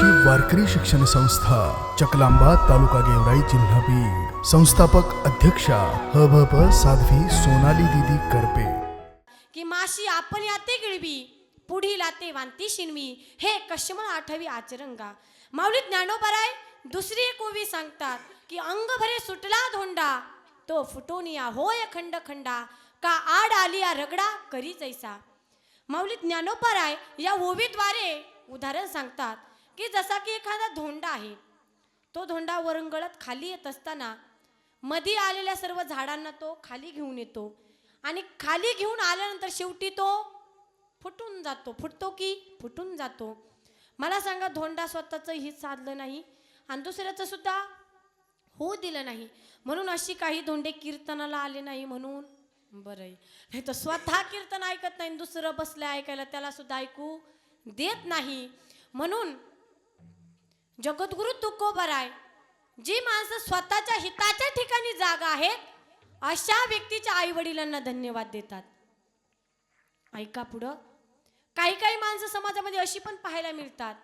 विठ्ठलाची वारकरी शिक्षण संस्था चकलांबा तालुका गेवराई जिल्हा बीड. संस्थापक अध्यक्षा ह भ प साध्वी सोनाली दिदी करपे. की माशी आपण याते गिळवी पुढील आते वांती शिनवी हे कश्यमळ आठवी आचरंगा. माऊली ज्ञानोबराय दुसरी कोवी सांगतात की अंग भरे सुटला धोंडा तो फुटोनिया होय खंड खंडा का आड आलिया रगडा करी जैसा. माऊली ज्ञानोपराय या ओवीद्वारे उदाहरण सांगतात. की जसा की एखादा धोंडा आहे तो धोंडा वरंगळत खाली येत असताना मधी आलेल्या सर्व झाडांना तो खाली घेऊन येतो. आणि खाली घेऊन आल्यानंतर शेवटी तो फुटून जातो. फुटतो की फुटून जातो. मला सांगा धोंडा स्वतःचं हित साधलं नाही आणि दुसऱ्याचं सुद्धा होऊ दिलं नाही. म्हणून अशी काही धोंडे कीर्तनाला आले नाही म्हणून. बरं आहे नाही तर स्वतः कीर्तन ऐकत नाही दुसरं बसलं ऐकायला त्याला सुद्धा ऐकू देत नाही. म्हणून जगद्गुरु तुकोबराय जी माणसं स्वतःच्या हिताच्या ठिकाणी जागा आहेत अशा व्यक्तीच्या आई वडिलांना धन्यवाद देतात. ऐका पुढं. काही काही माणसं समाजामध्ये अशी पण पाहायला मिळतात.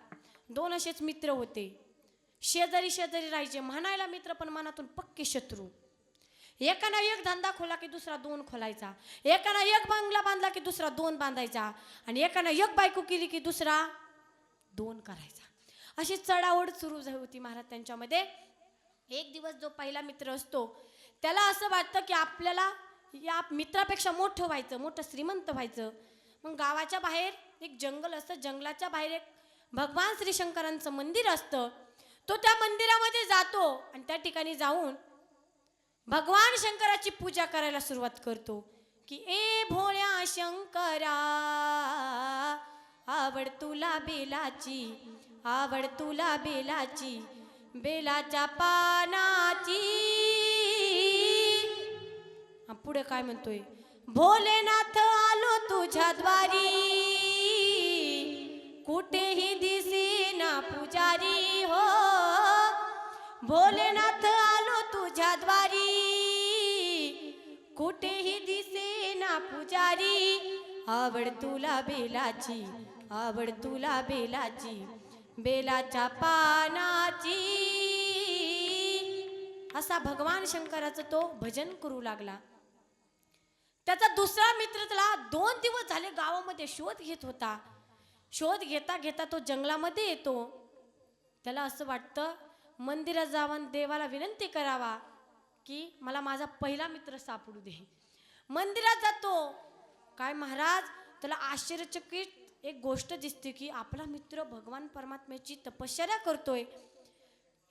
दोन असेच मित्र होते. शेजारी शेजारी राहायचे. म्हणायला मित्र पण मनातून पक्के शत्रू. एकानं एक धंदा खोला की दुसरा दोन खोलायचा. एकानं एक बंगला बांधला की दुसरा दोन बांधायचा. आणि एकानं एक बायको केली की दुसरा दोन करायचा. अशी चढाओढ सुरू झाली होती महाराज त्यांच्यामध्ये. एक दिवस जो पहिला मित्र असतो त्याला असं वाटतं की आपल्याला या मित्रापेक्षा मोठं व्हायचं मोठं श्रीमंत व्हायचं. मग गावाच्या बाहेर एक जंगल असतं जंगलाच्या बाहेर एक भगवान श्री शंकरांचं मंदिर असतं. तो त्या मंदिरामध्ये जातो आणि त्या ठिकाणी जाऊन भगवान शंकराची पूजा करायला सुरुवात करतो की ए भोळ्या शंकरा आवड तुला बेलाची आवड तुला बेलाची बेलाच्या पानाची. पुढे काय म्हणतोय? भोलेनाथ आलो तुझ्या द्वारी. कुठेही दिसे ना पुजारी हो. भोलेनाथ आलो तुझ्या द्वारी. कुठेही दिसे ना पुजारी. आवड तुला बेलाची आवड तुला बेलाची. बेलाच्या पानाची. असा भगवान शंकराचं तो भजन करू लागला. त्याचा दुसरा मित्र त्याला दोन दिवस झाले गावामध्ये शोध घेत होता. शोध घेता घेता तो जंगलामध्ये येतो. त्याला असं वाटतं मंदिरात जावं देवाला विनंती करावा की मला माझा पहिला मित्र सापडू दे. मंदिरात जातो. काय महाराज? त्याला आश्चर्यचकित एक गोष्ट दिसते की आपला मित्र भगवान परमात्म्याची तपश्चर्या करतोय.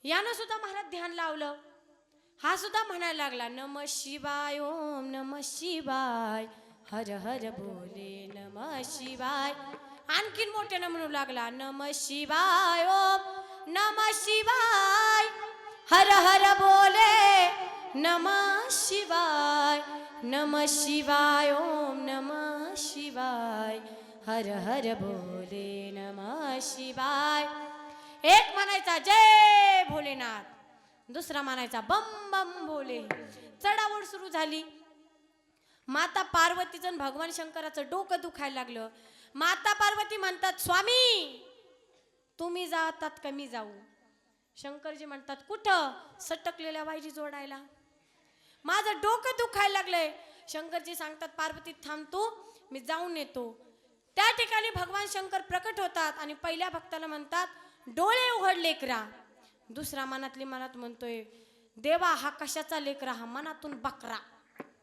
यानं सुद्धा महाराज ध्यान लावलं. हा सुद्धा म्हणायला लागला नम शिवाय ओम नम शिवाय हर हर बोले नम शिवाय. आणखीन मोठ्यानं म्हणू लागला नम शिवाय ओम नम शिवाय हर हर बोले नम शिवाय. नम शिवाय ओम नम शिवाय हर हर भोले नम शिवाय. एक म्हणायचा जय भोलेनाथ. दुसरा म्हणायचा बम बम भोले. चढावड सुरू झाली. माता पार्वतीचं भगवान शंकराचं डोकं दुखायला लागलं. माता पार्वती म्हणतात स्वामी तुम्ही जातात का मी जाऊ? शंकरजी म्हणतात कुठं? सटकलेल्या वायरी जोडायला. माझं डोकं दुखायला लागलंय. शंकरजी सांगतात पार्वती थांबतो मी जाऊन येतो. त्या ठिकाणी भगवान शंकर प्रकट होतात आणि पहिल्या भक्ताला म्हणतात डोळे उघड लेकरा. दुसरा मनातली मनात म्हणतोय देवा हा कशाचा लेकरा? हा मनातून बकरा.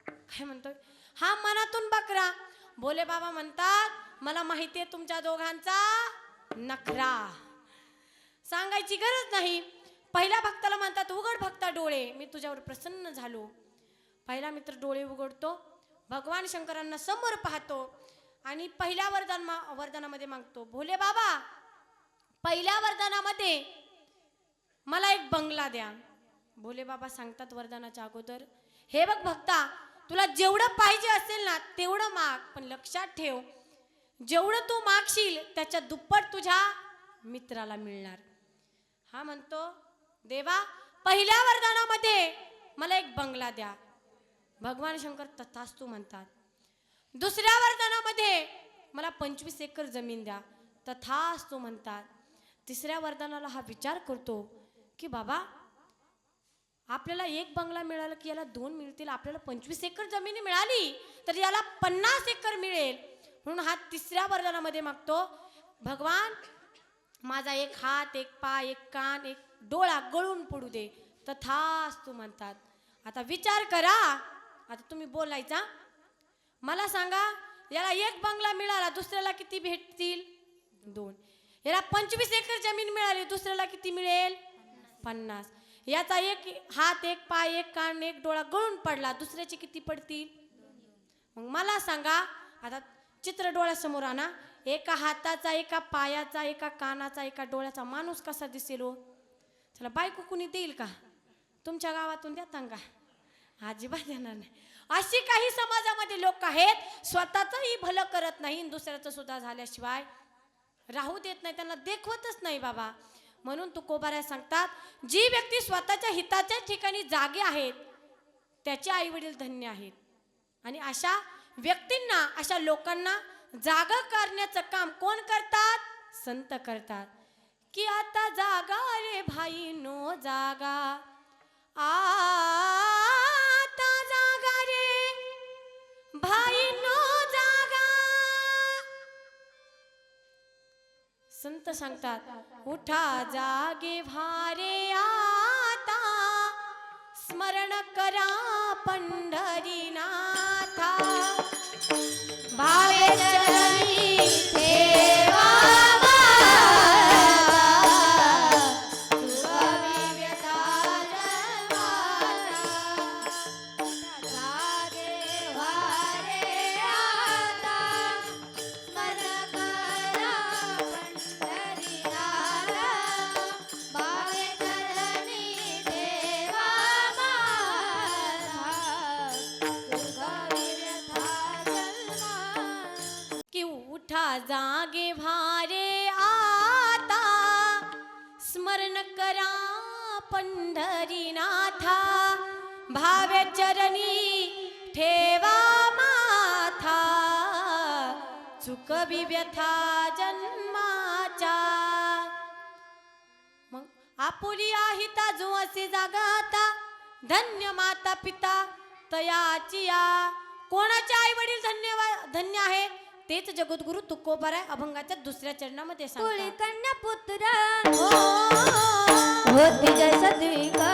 काय म्हणतोय? हा मनातून बकरा. भोले बाबा म्हणतात मला माहिती आहे तुमच्या दोघांचा नखरा. सांगायची गरज नाही. पहिल्या भक्ताला म्हणतात उघड भक्ता डोळे मी तुझ्यावर प्रसन्न झालो. पहिला मित्र डोळे उघडतो भगवान शंकरांना समोर पाहतो आणि पहिल्या वरदान मा वरदानामध्ये मागतो. भोले बाबा पहिल्या वरदानामध्ये मला एक बंगला द्या. भोले बाबा सांगतात वरदानाच्या अगोदर हे बघ भक्ता तुला जेवढं पाहिजे असेल ना तेवढं माग. पण लक्षात ठेव जेवढं तू मागशील त्याच्या दुप्पट तुझ्या मित्राला मिळणार. हा म्हणतो देवा पहिल्या वरदानामध्ये मला एक बंगला द्या. भगवान शंकर तथास्तू म्हणतात. दुसऱ्या वरदानामध्ये मला पंचवीस एकर जमीन द्या. तथास्तू म्हणतात. तिसऱ्या वरदानाला हा विचार करतो की बाबा आपल्याला एक बंगला मिळाला की याला दोन मिळतील आपल्याला पंचवीस एकर जमीन मिळाली तर याला पन्नास एकर मिळेल. म्हणून हा तिसऱ्या वरदानामध्ये मागतो भगवान माझा एक हात एक पाय एक कान एक डोळा गळून पडू दे. तथास्तु म्हणतात. आता विचार करा आता तुम्ही बोलायचा. मला सांगा याला एक बंगला मिळाला दुसऱ्याला किती भेटतील? दोन. याला पंचवीस एकर जमीन मिळाली दुसऱ्याला किती मिळेल? पन्नास. याचा एक हात एक पाय एक कान एक डोळा गळून पडला दुसऱ्याचे किती पडतील? मग मला सांगा आता चित्र डोळ्यासमोर आणा. एका हाताचा एका पायाचा एका कानाचा एका डोळ्याचा माणूस कसा दिसेल हो? त्याला बायको कुणी देईल का? तुमच्या गावातून द्या का? अजिबात येणार नाही. अशी काही समाजामध्ये लोक आहेत स्वतःचंही भलं करत नाही दुसऱ्याचं सुद्धा झाल्याशिवाय राहू देत नाही त्यांना देखवतच नाही बाबा. म्हणून तुकोबाऱ्या सांगतात जी व्यक्ती स्वतःच्या हिताच्या ठिकाणी जागे आहेत त्याचे आई वडील धन्य आहेत. आणि अशा व्यक्तींना अशा लोकांना जाग करण्याचं काम कोण करतात? संत करतात. की आता जागा रे भाई नो जागा. आ संत सांगतात उठा जागे भारे आता. स्मरण करा पंढरीनाथा. भावे पंढरीनाथा भाव्य चरणी ठेवा माथा चुकवी व्यथा जन्माच्या मग आपुली आहिता जो असे जागा आता धन्य माता पिता तयाची या. कोणाचे आई वडील धन्यवाद धन्य आहे? तेच जगद्गुरु तुकोबाराय अभंगाच्या दुसऱ्या चरणामध्ये कुळी सांगतात कन्या पुत्र हो. होती जय सद्विका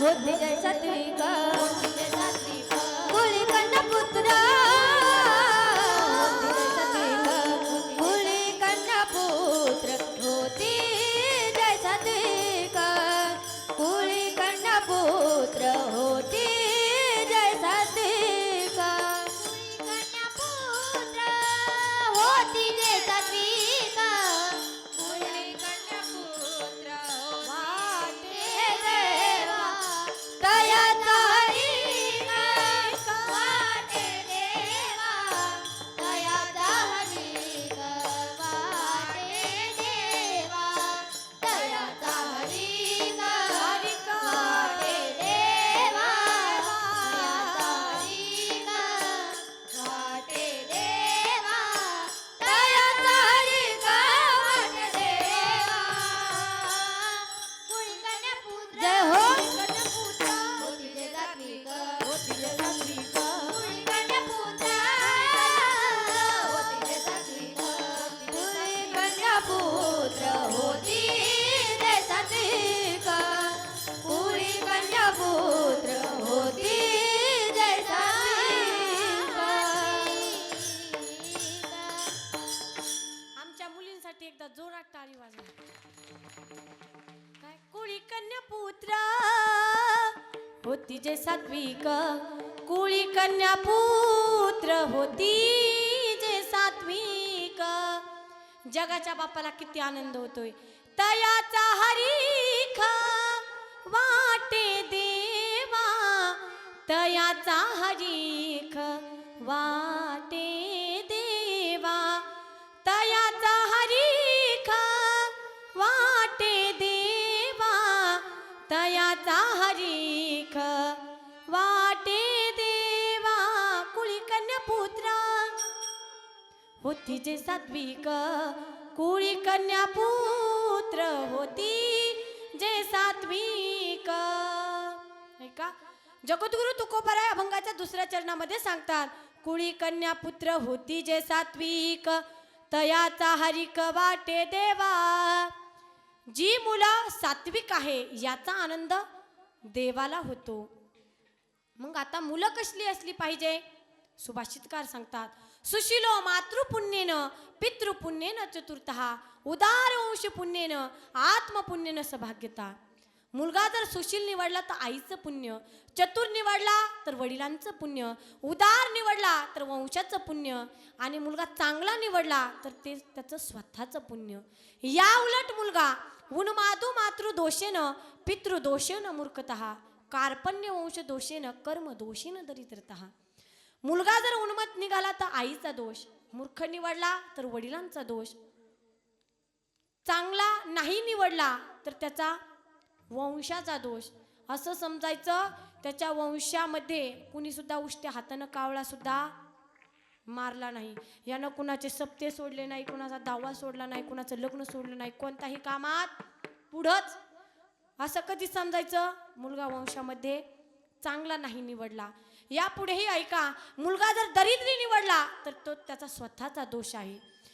होती जय सत्विका कुळी पुत्र होती जे सात्विक. जगाच्या बापाला किती आनंद होतोय. तयाचा हरिख वाटे देवा. तयाचा हरी होती जे सात्विक कुळी कन्या पुत्र होती जे सात्विक. ऐका जगद्गुरु तुकोबाराय अभंगाच्या दुसऱ्या चरणामध्ये सांगतात कुळी कन्या पुत्र होती जे सात्विक तयाचा हरिक वाटे देवा. जी मुलं सात्विक आहे याचा आनंद देवाला होतो. मग आता मुलं कसली असली पाहिजे? सुभाषितकार सांगतात सुशिलो मातृपुण्येन पितृपुण्येन चतुर्थ उदारवंश पुण्येन आत्मपुण्येन सभाग्यता. मुलगा जर सुशील निवडला तर आईचं पुण्य चतुर निवडला तर वडिलांचं पुण्य उदार निवडला तर वंशाचं पुण्य आणि मुलगा चांगला निवडला तर ते त्याचं स्वतःचं पुण्य. या उलट मुलगा उन्मादू मातृ दोषेन पितृ दोषेन मूर्खत कार्पण्य वंश दोषेन कर्म दरिद्रत. मुलगा जर उन्मत निघाला तर आईचा दोष मूर्ख निवडला तर वडिलांचा दोष. चांगला नाही निवडला तर त्याचा वंशाचा दोष. असं समजायचं त्याच्या वंशामध्ये कुणीसुद्धा उष्ट्या हातानं कावळासुद्धा मारला नाही. यानं कुणाचे सप्ते सोडले नाही कुणाचा दावा सोडला नाही कुणाचं लग्न सोडलं नाही. कोणत्याही कामात पुढंच असं कधी समजायचं. मुलगा वंशामध्ये चांगला नाही निवडला. यापुढेही ऐका मुलगा जर दरिद्री निवडला तर तो त्याचा स्वतःचा दोष आहे.